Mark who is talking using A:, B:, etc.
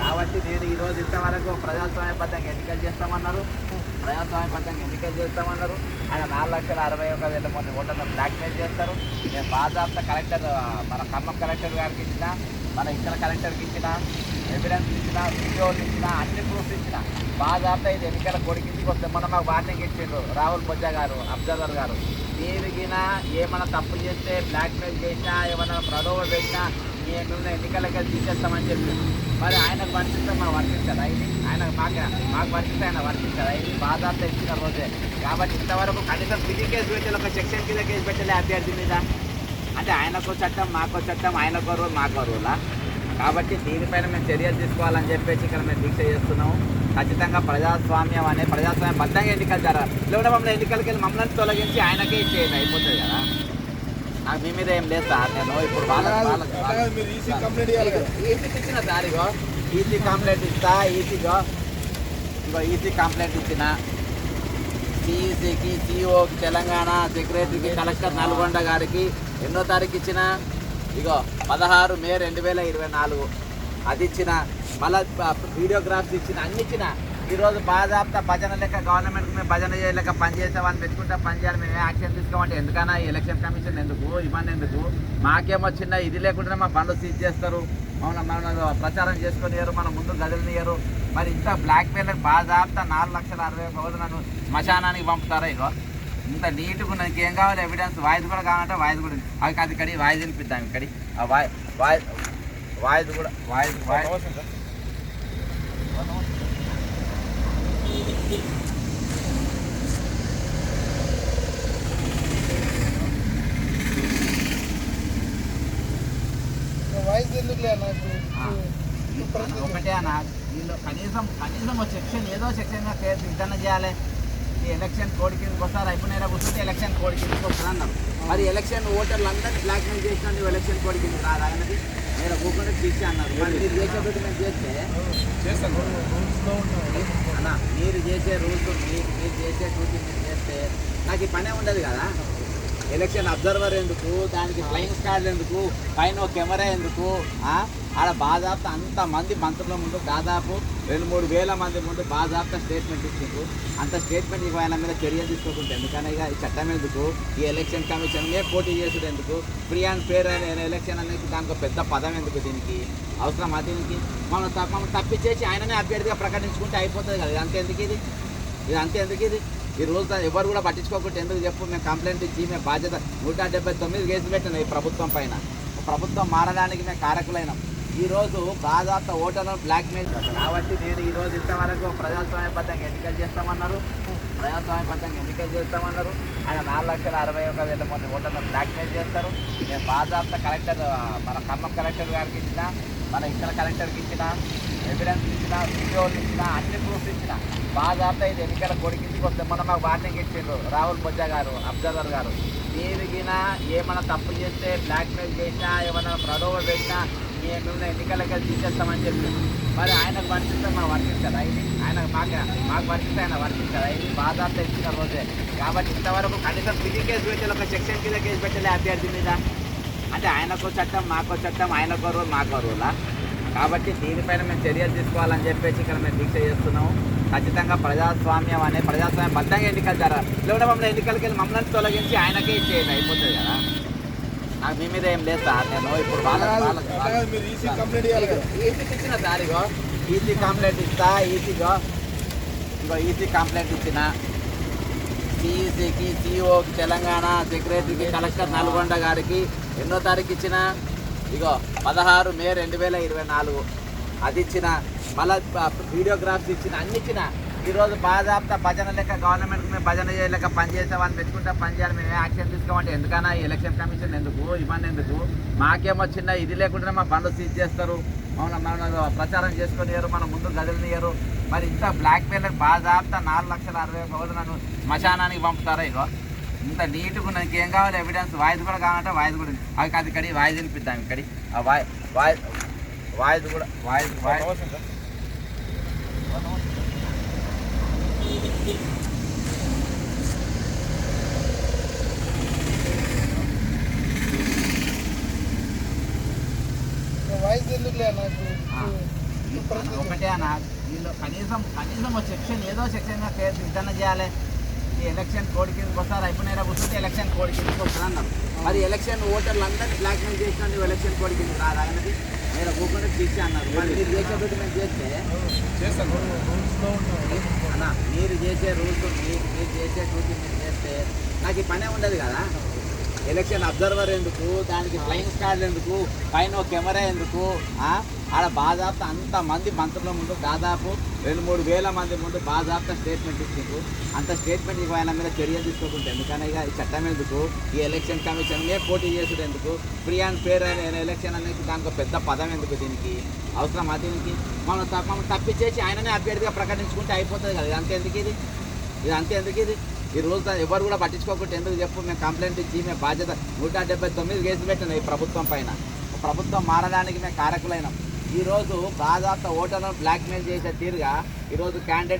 A: కాబట్టి నేను ఈరోజు రోజు ఇంతవరకు ప్రజాస్వామ్యబద్ధంగా ఎన్నికలు చేస్తామన్నారు. ప్రజాస్వామ్యబద్ధంగా ఎన్నికలు చేస్తామన్నారు. ఆయన నాలుగు లక్షల అరవై ఒక వేల మంది ఓటర్లను బ్లాక్మెయిల్ చేస్తారు. నేను బాధాప్త కలెక్టర్ మన ఖమ్మం కలెక్టర్ గారికి ఇచ్చిన మన ఇతర కలెక్టర్కి ఇచ్చిన ఎవిడెన్స్ ఇచ్చిన వీడియోలు ఇచ్చిన అన్ని ప్రూఫ్స్ ఇచ్చిన. బాధాప్త ఇది ఎన్నికల కొడికింటికి వస్తే మొన్న మాకు వార్నింగ్ ఇచ్చిండ్రు రాహుల్ బొజ్జా గారు అబ్జర్వర్ గారు. తిరిగినా ఏమైనా తప్పు చేస్తే బ్లాక్మెయిల్ చేసినా ఏమైనా ప్రలోభ పెట్టినా మేము ఎన్నికలకి తీసేస్తామని చెప్పి. మరి ఆయనకు వర్తిస్తే మనం వర్తించాలి అయింది ఆయన మాకు మాకు వర్తిస్తే ఆయన వర్తించదు ఇది? బాధార్త ఇచ్చిన రోజే. కాబట్టి ఇంతవరకు కనీసం పిడి కేసు పెట్టాలి ఒక సెక్షన్ కింద కేసు పెట్టాలి అభ్యర్థి మీద? అంటే ఆయనకో చట్టం మాకో చట్టం ఆయనకో రూల్ మాకో రూలా? కాబట్టి దీనిపైన మేము చర్యలు తీసుకోవాలని చెప్పేసి ఇక్కడ మేము దీక్ష చేస్తున్నాము. ఖచ్చితంగా ప్రజాస్వామ్యం అనే ప్రజాస్వామ్యం బద్దంగా ఎన్నికలు జరగాలి. లేకుంటే మమ్మల్ని ఎన్నికలకి వెళ్ళి మమ్మల్ని తొలగించి ఆయనకే ఇచ్చేయండి అయిపోతుంది కదా? నాకు మీ మీద ఏం లేదు సార్ నేను ఇప్పుడు ఇచ్చిన సార్ ఇగో ఈసీ కంప్లైంట్ ఇస్తా ఈసీగో. ఇగో ఈసీ కంప్లైంట్ ఇచ్చిన. సిఈసికి సిఇఓకి తెలంగాణ సెక్రటరీకి కలెక్టర్ నల్గొండ గారికి ఎన్నో తారీఖు ఇచ్చిన? ఇగో పదహారు మే రెండు వేల ఇరవై నాలుగు. అది ఇచ్చిన. మళ్ళా వీడియోగ్రాఫ్స్ ఇచ్చిన అన్ని ఇచ్చిన. ఈరోజు బాధాప్త భజన లెక్క గవర్నమెంట్కి మేము భజన చేయలేక పని చేసేవాళ్ళని పెట్టుకుంటే పని చేయాలి. మేము యాక్షన్ తీసుకోమంటే ఎందుకన్నా ఎలక్షన్ కమిషన్ ఎందుకు? ఇవన్నీ ఎందుకు? మాకేమో చిన్న ఇది లేకుండా మా బండ్లు సీజ్ చేస్తారు. మమ్మల్ని మమ్మల్ని ప్రచారం చేసుకునియరు మన ముందు గదిలినియరు మరి ఇంత బ్లాక్ మెయిల్ బాధాప్త నాలుగు లక్షల అరవై రోజులు నన్ను శ్మశానానికి పంపుతారా ఇగో? ఇంత నీట్గా నాకు ఏం కావాలి? ఎవిడెన్స్ వాయిస్ కూడా కావాలంటే వాయిస్ కూడా అవి అది ఇక్కడి వాయిస్ వినిపిద్దాం ఇక్కడి ఆ వాయి వాయి వాయిస్ కూడా వాయిస్ వాయిస్
B: వాయిస్ ఎందుకులే నాకు
A: ఆ. ఒకటే అన్న వీళ్ళు కనీసం కనీసం ఒక సెక్షన్ ఏదో సెక్షన్గా విధానం చేయాలి. ఈ ఎలక్షన్ కోడ్ కిందకి వస్తారు అయిపోయినా కూర్చుంటే ఎలక్షన్ కోడ్ కిందకి వస్తారు అన్నారు మరి ఎలక్షన్ ఓటర్లు అందరినీ బ్లాక్మెయిల్ చేసిన నువ్వు ఎలక్షన్ కోడ్ కిందకి రాదు ఆయనది? తీసి అన్నారు. మరి మీరు చేసేటట్టు మేము చేస్తే?
B: చేస్తాను.
A: అన్న మీరు చేసే రూల్స్ మీరు మీరు చేసే డ్యూటీ మీరు చేస్తే నాకు ఈ పనే ఉండదు కదా? ఎలక్షన్ అబ్జర్వర్ ఎందుకు? దానికి ఫ్లయింగ్ స్క్వాడ్ ఎందుకు? పైన కెమెరా ఎందుకు? ఆడ బాధాప్త అంత మంది మంత్రుల ముందు దాదాపు రెండు మూడు వేల మంది ముందు బాధాప్త స్టేట్మెంట్ ఇచ్చిండ్రు. అంత స్టేట్మెంట్ ఇక ఆయన మీద చర్య తీసుకోకుండా ఎందుకని ఇక ఈ చట్టం ఎందుకు? ఈ ఎలక్షన్ కమిషన్ పోటీ చేసుడు ఎందుకు? ఫ్రీ అండ్ ఫేర్ అనే ఎలక్షన్ అనేది దానికి ఒక పెద్ద పదం ఎందుకు దీనికి? అవసరం దీనికి? మనం తప్ప మనం తప్పించేసి ఆయననే అభ్యర్థిగా ప్రకటించుకుంటే అయిపోతుంది కదా. ఇది అంతే ఎందుకు ఇది? ఇది అంతే ఎందుకు ఇది? ఈ రోజు ఎవరు కూడా పట్టించుకోకుండా ఎందుకు చెప్పు? మేము కంప్లైంట్ ఇచ్చి మేము బాధ్యత నూట డెబ్బై తొమ్మిది కేసులు పెట్టినాం ఈ ప్రభుత్వం పైన. ప్రభుత్వం మారడానికి మేము కారకులైనాం. ఈరోజు రోజు బాధాప్త ఓటర్లను బ్లాక్మెయిల్ కాబట్టి నేను ఈరోజు రోజు ఇంతవరకు ప్రజాస్వామ్యబద్ధంగా ఎన్నికలు చేస్తామన్నారు. ప్రజాస్వామ్యబద్ధంగా ఎన్నికలు చేస్తామన్నారు. ఆయన నాలుగు లక్షల అరవై ఒక వేల మంది ఓటర్లను బ్లాక్మెయిల్ చేస్తారు. నేను బాధాప్త కలెక్టర్ మన ఖమ్మం కలెక్టర్ గారికి ఇచ్చిన మన ఇతర కలెక్టర్కి ఇచ్చిన ఎవిడెన్స్ ఇచ్చిన వీడియోలు ఇచ్చిన అన్ని ప్రూఫ్స్ ఇచ్చిన. బాధాప్త ఇది ఎన్నికల కొడికింటికి కొద్దిగా మొన్న మాకు వార్నింగ్ ఇచ్చిండ్రు రాహుల్ బొజ్జా గారు అబ్జర్వర్ గారు. తిరిగినా ఏమైనా తప్పు చేస్తే బ్లాక్మెయిల్ చేసినా ఏమైనా ప్రలోభ పెట్టినా మేము ఎన్నికలకి తీసేస్తామని చెప్పి. మరి ఆయనకు వర్తిస్తే మనం వర్తించదా ఇది? ఆయన మాకు మాకు వర్తిస్తే ఆయన వర్తించదా ఇది? బాధ ఇచ్చిన రోజే. కాబట్టి ఇంతవరకు కనీసం పిడి కేసు పెట్టాలి ఒక సెక్షన్ కింద కేసు పెట్టలే అభ్యర్థి మీద. అంటే ఆయనకో చట్టం మాకో చట్టం ఆయనకో రూల్ మాకో రూలా? కాబట్టి దీనిపైన మేము చర్యలు తీసుకోవాలని చెప్పేసి ఇక్కడ మేము దీక్ష చేస్తున్నాము. ఖచ్చితంగా ప్రజాస్వామ్యం అనే ప్రజాస్వామ్యం బద్దంగా ఎన్నికలు జరగాలి. లేకుంటే మమ్మల్ని ఎన్నికలకి వెళ్ళి మమ్మల్ని తొలగించి ఆయనకే ఇచ్చేది అయిపోతుంది కదా? నాకు మీ మీద ఏం లేదు సార్. నేను ఇప్పుడు ఈసీకి ఇచ్చిన సార్ ఇగో. ఈసీ కంప్లైంట్ ఇస్తా ఈసీగో. ఇగో ఈసీ కంప్లైంట్ ఇచ్చిన. సిఈసికి సిఇఓకి తెలంగాణ సెక్రటరీకి కలెక్టర్ నల్గొండ గారికి ఎన్నో తారీఖు ఇచ్చిన? ఇగో పదహారు మే రెండు వేల ఇరవై నాలుగు. అది ఇచ్చిన. మళ్ళా వీడియోగ్రాఫ్స్ ఇచ్చిన అన్ని ఇచ్చిన. ఈరోజు బాధాప్త భజన లెక్క గవర్నమెంట్కి మేము భజన చేయలేక పని చేసేవాళ్ళని పెట్టుకుంటే పని చేయాలి మేము యాక్షన్ తీసుకోమంటే ఎందుకన్నా ఎలక్షన్ కమిషన్ ఎందుకు ఇవన్నీ ఎందుకు? మాకేమో చిన్న ఇది లేకుండా మా బండ్లు సీజ్ చేస్తారు. మమ్మల్ని మనం ప్రచారం చేసుకునియరు మన ముందు గదిలినియరు మరి ఇంత బ్లాక్ మెయిల్ బాధాప్త నాలుగు లక్షల అరవై రోజులు నన్ను శ్మశానానికి పంపుతారా ఇగో? ఇంత నీట్గా ఉన్నది ఇంకేం కావాలి? ఎవిడెన్స్ వాయిస్ కూడా కావాలంటే వాయిస్ కూడా అవి అది ఇక్కడి వాయిస్ వినిపిద్దాం ఇక్కడి. వాయి వాయిస్ వాయిస్ కూడా వాయిస్ వాయిస్
B: వాయిస్ ఎందుకులే నాకు
A: ఆ. ఒకటే అన్న. వీళ్ళు కనీసం కనీసం ఒక సెక్షన్ ఏదో సెక్షన్ విధానం చేయాలి. ఈ ఎలక్షన్ కోడ్ కిందకి వస్తారు అయిపోయినా కూర్చుంటే ఎలక్షన్ కోడ్ కిందకి వస్తారు అన్నారు. మరి ఎలక్షన్ ఓటర్లు అందరినీ బ్లాక్మెయిల్ చేసినా నువ్వు ఎలక్షన్ కోడ్ కిందకి రాదా అన్నది మీరు పోకుండా చేసి అన్నారు. మరి మీరు చేసేటట్టు మేము చేస్తే? అన్న మీరు చేసే రూల్స్ మీరు చేసే డ్యూటీ మీరు చేస్తే నాకు ఈ పనే ఉండదు కదా. ఎలక్షన్ అబ్జర్వర్ ఎందుకు? దానికి ఫ్లయింగ్ స్క్వాడ్ ఎందుకు? పైన కెమెరా ఎందుకు? ఆ? ఆడ బాధాప్త అంతమంది మంత్రుల ముందు దాదాపు రెండు మూడు వేల మంది ముందు బాధాప్త స్టేట్మెంట్ ఇచ్చిండ్రు. అంత స్టేట్మెంట్ ఇక ఆయన మీద చర్య తీసుకోకుండా ఎందుకని ఇక ఈ చట్టం ఎందుకు? ఈ ఎలక్షన్ కమిషన్ పోటీ చేసుడు ఎందుకు? ఫ్రీ అండ్ ఫేర్ అయిన ఎలక్షన్ అనేది దానికి ఒక పెద్ద పదం ఎందుకు దీనికి? అవసరమా దీనికి? మనం తప్ప మనం తప్పించేసి ఆయననే అభ్యర్థిగా ప్రకటించుకుంటే అయిపోతుంది కదా. ఇది అంతే ఎందుకు ఇది? ఇది అంతే ఎందుకు ఇది? ఈ రోజు ఎవరు కూడా పట్టించుకోకుండా ఎందుకు చెప్పు? మేము కంప్లైంట్ ఇచ్చి మేము బాధ్యత నూట డెబ్బై తొమ్మిది కేసులు పెట్టిన ఈ ప్రభుత్వం పైన. ప్రభుత్వం మారడానికి మేము కారకులైనాం. ఈరోజు బాధాత ఓటర్లను బ్లాక్మెయిల్ చేసే తీరుగా ఈరోజు క్యాండిడేట్